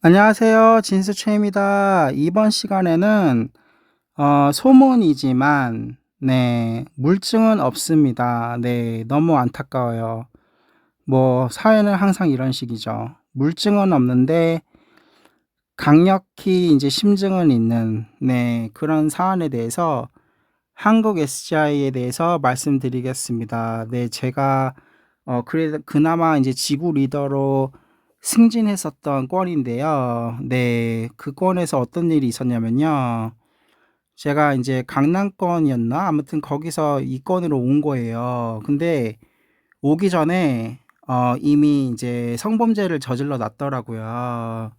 안녕하세요. 진수채입니다. 이번 시간에는 어, 소문이지만 네, 물증은 없습니다. 네, 너무 안타까워요. 뭐 사회는 항상 이런 식이죠. 물증은 없는데 강력히 이제 심증은 있는 네, 그런 사안에 대해서 한국 SGI에 대해서 말씀드리겠습니다. 네, 제가 어, 그래 그나마 이제 지구 리더로 승진했었던 건인데요. 네, 그 건에서 어떤 일이 있었냐면요. 제가 이제 강남권이었나? 아무튼 거기서 이 건으로 온 거예요. 근데 오기 전에 어, 이미 이제 성범죄를 저질러 놨더라고요.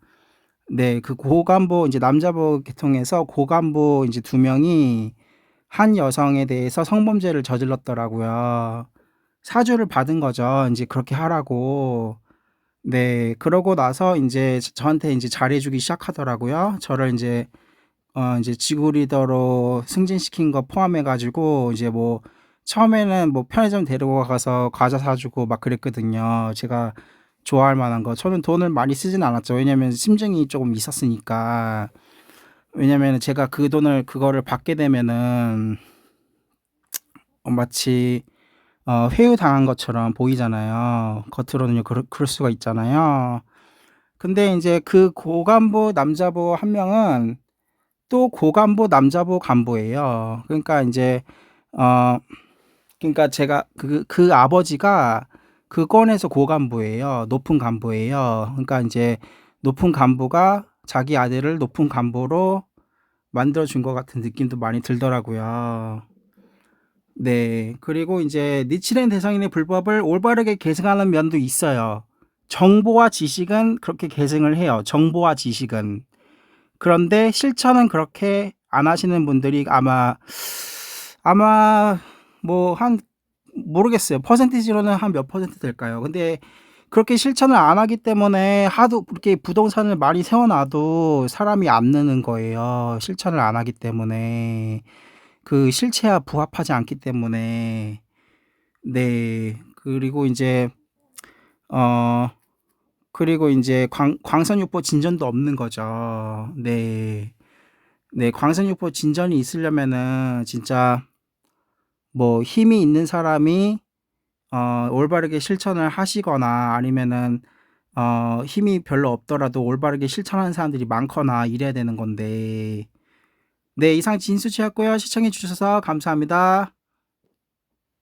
네, 그 고간부 이제 남자부 계통에서 고간부 이제 두 명이 한 여성에 대해서 성범죄를 저질렀더라고요. 사주를 받은 거죠. 이제 그렇게 하라고. 네. 그러고 나서 저 저한테 인제 잘해 주기 시작하더라고요. 저를 인제 어 인제 지구 리더로 승진시킨 거 포함해 가지고 이제 뭐 처음에는 뭐 편의점 데리고 가서 과자 사 주고 막 그랬거든요. 제가 좋아할 만한 거. 저는 돈을 많이 쓰진 않았죠. 왜냐면 심증이 쪼금 있었으니까. 왜냐면은 제가 그 돈을 그거를 받게 되면은 어 마치 어 회유당한 것처럼 보이잖아요. 겉으로는요 그럴 그럴 수가 있잖아요. 근데 인제 그 고간부 남자부 한 명은 또 고간부 남자부 간부예요. 그러니까 인제 어 그러니까 제가 그그 아버지가 그 건에서 고간부예요. 높은 간부예요. 그러니까 인제 높은 간부가 자기 아들을 높은 간부로 만들어 준 것 같은 느낌도 많이 들더라고요. 네. 그리고 인제 니치레인 대상인의 불법을 올바르게 계승하는 면도 있어요. 정보와 지식은 그렇게 계승을 해요, 정보와 지식은. 그런데 실천은 그렇게 안 하시는 분들이 아마 아마 뭐 한 모르겠어요. 퍼센티지로는 한 몇 퍼센트 될까요? 근데 그렇게 실천을 안 하기 때문에 하도 그렇게 부동산을 많이 세워 놔도 사람이 안 느는 거예요, 실천을 안 하기 때문에. 그 실체와 부합하지 않기 때문에. 네. 그리고 인제 어 그리고 인제 광 광선육보 진전도 없는 거죠. 네. 네. 광선육보 진전이 있으려면은 진짜 뭐 힘이 있는 사람이 어 올바르게 실천을 하시거나 아니면은 어 힘이 별로 없더라도 올바르게 실천하는 사람들이 많거나 이래야 되는 건데 네. 이상 진수치였고요. 시청해 주셔서 감사합니다.